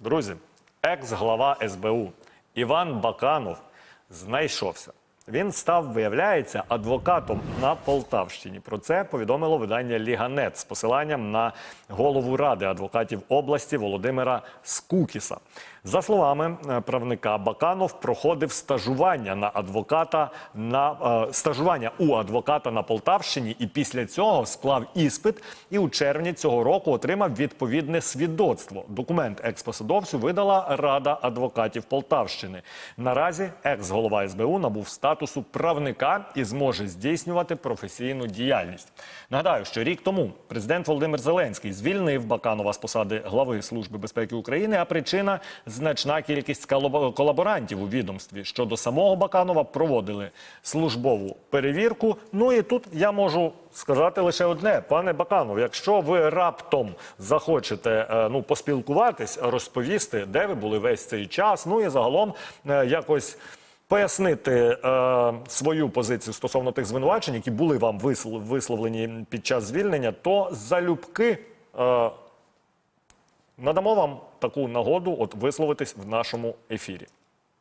Друзі, екс-глава СБУ Іван Баканов знайшовся. Він став, виявляється, адвокатом на Полтавщині. Про це повідомило видання Ліганет з посиланням на голову ради адвокатів області Володимира Скукіса. За словами е, правника, Баканов проходив стажування на адвоката на е, стажування у адвоката на Полтавщині, і після цього склав іспит і у червні цього року отримав відповідне свідоцтво. Документ експосадовцю видала Рада адвокатів Полтавщини. Наразі екс-голова СБУ набув статусу правника і зможе здійснювати професійну діяльність. Нагадаю, що рік тому президент Володимир Зеленський звільнив Баканова з посади глави Служби безпеки України. А причина значна кількість колабо- колаборантів у відомстві. Щодо самого Баканова проводили службову перевірку. Ну і тут я можу сказати лише одне, пане Баканов, якщо ви раптом захочете е, ну поспілкуватись, розповісти, де ви були весь цей час. Ну і загалом е, якось. Пояснити е, свою позицію стосовно тих звинувачень, які були вам висл- висловлені під час звільнення, то залюбки е, надамо вам таку нагоду от висловитись в нашому ефірі.